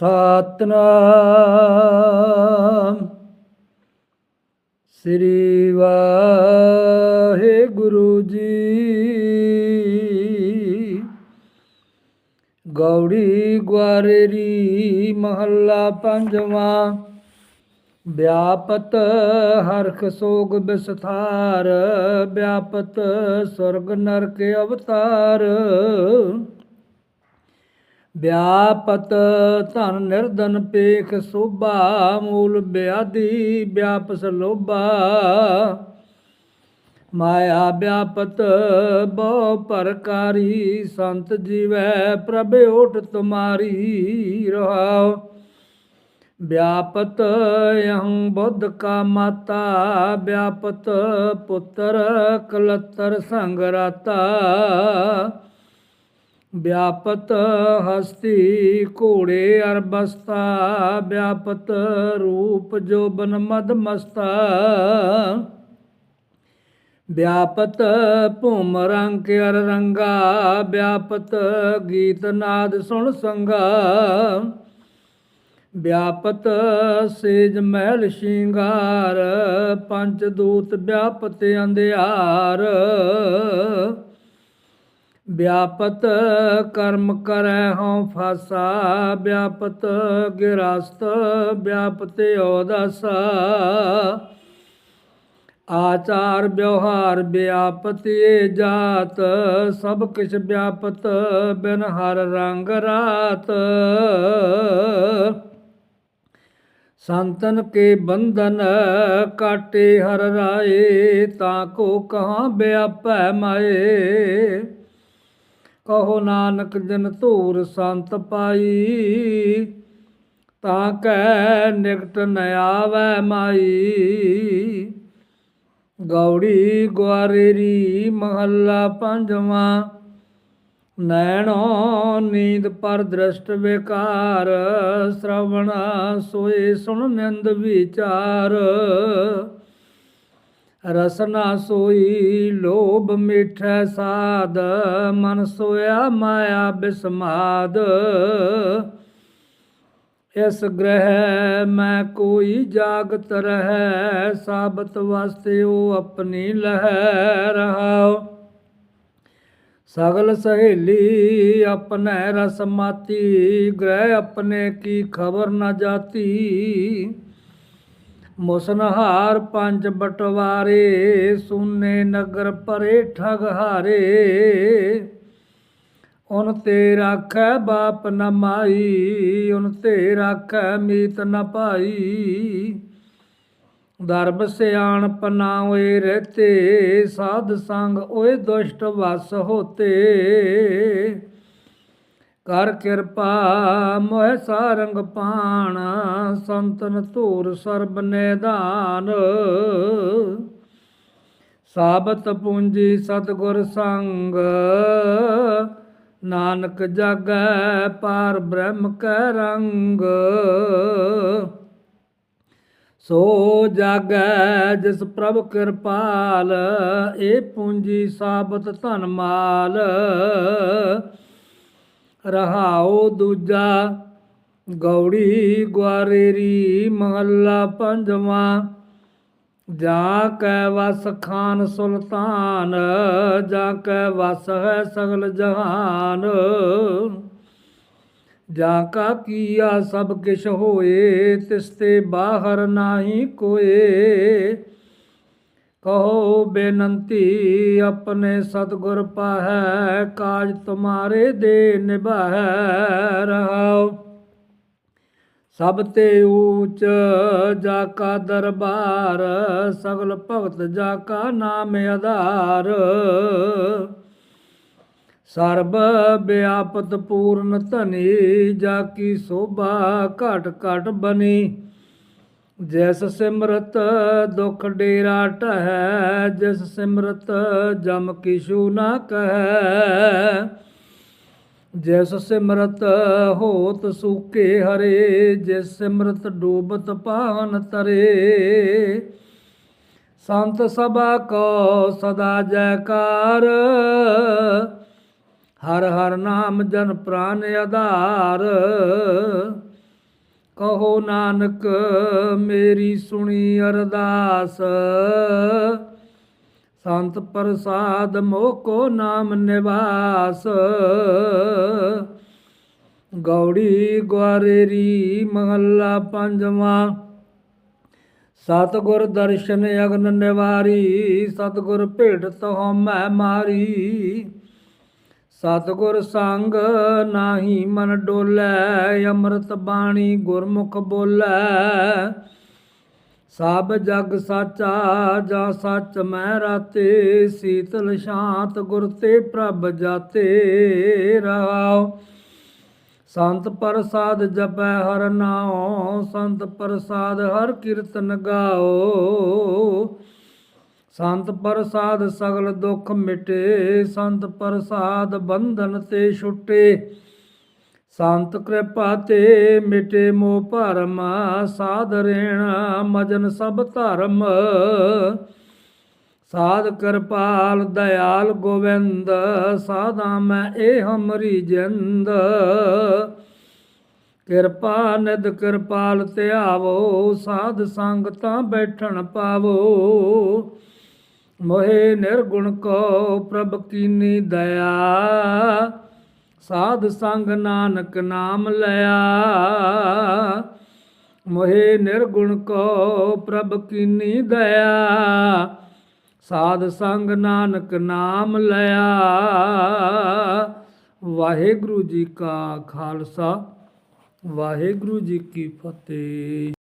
ਸਤਨਾਮ। ਸ੍ਰੀ ਵਾਹਿਗੁਰੂ ਜੀ। ਗੌੜੀ ਗਵਾਰੇਰੀ ਮਹੱਲਾ ਪੰਜਵਾਂ। ਵਿਆਪਤ ਹਰਖ ਸੋਗ ਬਿਸਥਾਰ ਵਿਆਪਤ ਸੁਰਗ ਨਰਕ ਅਵਤਾਰ। ਵਿਆਪਤ ਧਨ ਨਿਰਧਨ ਪੇਖ ਸੋਭਾ ਮੂਲ ਬਿਆਦੀ ਵਿਆਪਸ ਲੋਭਾ। ਮਾਇਆ ਵਿਆਪਤ ਬਹੁ ਪਰਕਾਰੀ, ਸੰਤ ਜੀਵੈ ਪ੍ਰਭ ਓਟ ਤੁਮਾਰੀ ਰਹਾਉ। ਵਿਆਪਤ ਅਹੰ ਬੁੱਧ ਕਾ ਮਾਤਾ, ਵਿਆਪਤ ਪੁੱਤਰ ਕਲਤਰ ਸੰਗ ਰਾਤਾ। ਵਿਆਪਤ ਹਸਤੀ ਘੋੜੇ ਅਰ ਬਸਤਾ ਵਿਆਪਤ ਰੂਪ ਜੋਬਨ ਮਦ ਮਸਤਾ ਵਿਆਪਤ ਭੂਮ ਰੰਗ ਅਰ ਰੰਗਾ, ਵਿਆਪਤ ਗੀਤ ਨਾਦ ਸੁਣ ਸੰਗਾ। ਵਿਆਪਤ ਸੇਜ ਮਹਿਲ ਸ਼ਿੰਗਾਰ ਪੰਜ ਦੂਤ ਵਿਆਪਤ ਅੰਧਿਆਰ। ਵਿਆਪਤ ਕਰਮ ਕਰੈ ਹਉ ਫਾਸਾ, ਵਿਆਪਤ ਗਿਰਸਤ, ਵਿਆਪਤ ਔਦਸਾ ਆਚਾਰ ਵਿਵਹਾਰ ਵਿਆਪਤ ਜਾਤ, ਸਭ ਕਿਛ ਵਿਆਪਤ ਬਿਨ ਹਰ ਰੰਗ ਰਾਤ। ਸੰਤਨ ਕੇ ਬੰਧਨ ਕਾਟੇ ਹਰ ਰਾਏ, ਤਾਂ ਕੋ ਕਹਾਂ ਵਿਆਪੈ ਮਾਏ। ਕਹੋ ਨਾਨਕ ਜਨ ਧੂਰ ਸੰਤ ਪਾਈ, ਤਾਂ ਕੈ ਨਿਕਟ ਨ ਆਵੈ ਮਾਈ। ਗੌੜੀ ਗਵਾਰੇਰੀ ਮਹੱਲਾ ਪੰਜਵਾਂ, ਨੈਣੋ ਨੀਂਦ ਪਰ ਦ੍ਰਿਸ਼ਟ ਵਿਕਾਰ, ਸ਼ਰਵਣ ਸੋਏ ਸੁਣ ਨਿੰਦ ਵਿਚਾਰ। ਰਸਨਾ ਸੋਈ, ਲੋਭ ਮਿਠੈ ਸਾਦ ਮਨ ਸੋਇਆ ਮਾਇਆ ਬਿਸਮਾਦ। ਇਸ ਗ੍ਰਹਿ ਮੈਂ ਕੋਈ ਜਾਗਤ ਰਹੈ, ਸਾਬਤ ਵਾਸਤੇ ਉਹ ਆਪਣੀ ਲਹਿ ਰਹਾਉ ਸਗਲ ਸਹੇਲੀ ਆਪਣੇ ਰਸਮਾਤੀ ਗ੍ਰਹਿ ਆਪਣੇ ਕੀ ਖਬਰ ਨਾ ਜਾਤੀ। ਮੁਸਨਹਾਰ ਪੰਜ ਬਟਵਾਰੇ, ਸੁਨੇ ਨਗਰ ਪਰੇ ਠਗ ਹਾਰੇ। ਉਨ ਤੇ ਰਾਖੈ ਬਾਪ ਨ ਮਾਈ, ਉਨ ਤੇ ਰਾਖੈ ਮੀਤ ਨ ਭਾਈ। ਦਰਬ ਸਿਆਣ ਪਨਾਵੇ ਰਹਤੇ, ਸਾਧ ਸੰਗ ਓਏ ਦੁਸ਼ਟ ਵਸ ਹੋਤੇ। ਕਰ ਕਿਰਪਾ, ਮੋਹਿ ਸਾਰੰਗ ਪਾਣ, ਸੰਤਨ ਧੂਰ ਸਰਬ ਨਿਧਾਨ। ਸਾਬਤ ਪੂੰਜੀ ਸਤਗੁਰ ਸੰਗ, ਨਾਨਕ ਜਾਗੈ ਪਾਰ ਬ੍ਰਹਮ ਕੈ ਰੰਗ। ਸੋ ਜਾਗੈ ਜਿਸ ਪ੍ਰਭ ਕਿਰਪਾਲ, ਇਹ ਪੂੰਜੀ ਸਾਬਤ ਧਨ ਮਾਲ। ਰਹਾਉ ਦੂਜਾ ਗੌੜੀ ਗਵਾਰੇਰੀ ਮਹੱਲਾ ਪੰਜਵਾਂ। ਜਾ ਕੈ ਵਸ ਖਾਨ ਸੁਲਤਾਨ, ਜਾ ਕੈ ਵਸ ਹੈ ਸਗਲ ਜਹਾਨ। ਜਾ ਕਾ ਕੀਆ ਸਭ ਕਿਛ ਹੋਏ, ਤਿਸ ਤੇ ਬਾਹਰ ਨਾਹੀ ਕੋਏ। ਕਹੋ ਬੇਨੰਤੀ, ਆਪਣੇ ਸਤਗੁਰ ਪਾਹੈ, ਕਾਜ ਤੁਮਾਰੇ ਦੇ ਨਿਭਾਇ ਰਹਾਉ। ਸਭ ਤੇ ਊਚ ਜਾ ਕਾ ਦਰਬਾਰ, ਸਗਲ ਭਗਤ ਜਾ ਕਾ ਨਾਮ ਆਧਾਰ। ਸਰਬ ਵਿਆਪਤ ਪੂਰਨ ਧਨੀ, ਜਾ ਕੀ ਸੋਭਾ ਘਟ ਘਟ ਬਣੀ। ਜਿਸ ਸਿਮਰਤ ਦੁਖ ਡੇਰਾ ਟਹੈ ਜਿਸ ਸਿਮਰਤ ਜਮ ਕਿਛੂ ਨਾ ਕਹੈ। ਜਿਸ ਸਿਮਰਤ ਹੋਤ ਸੂਕੇ ਹਰੇ, ਜਿਸ ਸਿਮਰਤ ਡੂਬਤ ਪਾਵਨ ਤਰੇ। ਸੰਤ ਸਭਾ ਕੋ ਸਦਾ ਜੈਕਾਰ, ਹਰ ਹਰ ਨਾਮ ਜਨ ਪ੍ਰਾਨ ਆਧਾਰ। ਕਹੋ ਨਾਨਕ, ਮੇਰੀ ਸੁਣੀ ਅਰਦਾਸ। ਸੰਤ ਪ੍ਰਸਾਦ ਮੋਕੋ ਨਾਮ ਨਿਵਾਸ। ਗੌੜੀ ਗਵਾਰੇਰੀ ਮਹੱਲਾ ਪੰਜਵਾਂ। ਸਤਿਗੁਰ ਦਰਸ਼ਨ ਅਗਨ ਨਿਵਾਰੀ, ਸਤਿਗੁਰ ਭੇਟਤ ਮੈਂ ਮਾਰੀ। ਸਤਿਗੁਰ ਸੰਗ ਨਾਹੀ ਮਨ ਡੋਲੇ, ਅੰਮ੍ਰਿਤ ਬਾਣੀ ਗੁਰਮੁਖ ਬੋਲੇ। ਸਭ ਜਗ ਸਾਚਾ, ਜਾਂ ਸੱਚ ਮੈਂ ਰਾਤੇ, ਸੀਤਲ ਸ਼ਾਂਤ ਗੁਰ ਤੇ ਪ੍ਰਭ ਜਾਤੇ ਰਹਾਉ। ਸੰਤ ਪ੍ਰਸਾਦ ਜਪੈ ਹਰ ਨਾਉ, ਸੰਤ ਪ੍ਰਸਾਦ ਹਰ ਕੀਰਤਨ ਗਾਓ ਸੰਤ ਪ੍ਰਸਾਦ ਸਗਲ ਦੁੱਖ ਮਿਟੇ, ਸੰਤ ਪ੍ਰਸਾਦ ਬੰਧਨ ਤੇ ਛੁੱਟੇ। ਸੰਤ ਕਿਰਪਾ ਤੇ ਮਿਟੇ ਮੋਹ ਭਰਮ, ਸਾਧ ਰੇਣ ਮਜਨ ਸਭ ਧਰਮ। ਸਾਧ ਕਿਰਪਾਲ ਦਇਆਲ ਗੋਵਿੰਦ, ਸਾਧਾ ਮੈਂ ਇਹ ਹਮਰੀ ਜਿੰਦ। ਕਿਰਪਾ ਨਿਦ ਕਿਰਪਾਲ ਧਿਆਵੋ, ਸਾਧ ਸੰਗ ਤਾਂ ਬੈਠਣ ਪਾਵੋ। ਮੋਹਿ ਨਿਰਗੁਣ ਕੋ ਪ੍ਰਭ ਕੀਨੀ ਦਇਆ। ਸਾਧ ਸੰਗ ਨਾਨਕ ਨਾਮ ਲਿਆ। ਮੋਹਿ ਨਿਰਗੁਣ ਕੋ ਪ੍ਰਭ ਕੀਨੀ ਦਇਆ। ਸਾਧ ਸੰਗ ਨਾਨਕ ਨਾਮ ਲਿਆ। ਵਾਹਿਗੁਰੂ ਜੀ ਕਾ ਖਾਲਸਾ, ਵਾਹਿਗੁਰੂ ਜੀ ਕੀ ਫਤਿਹ।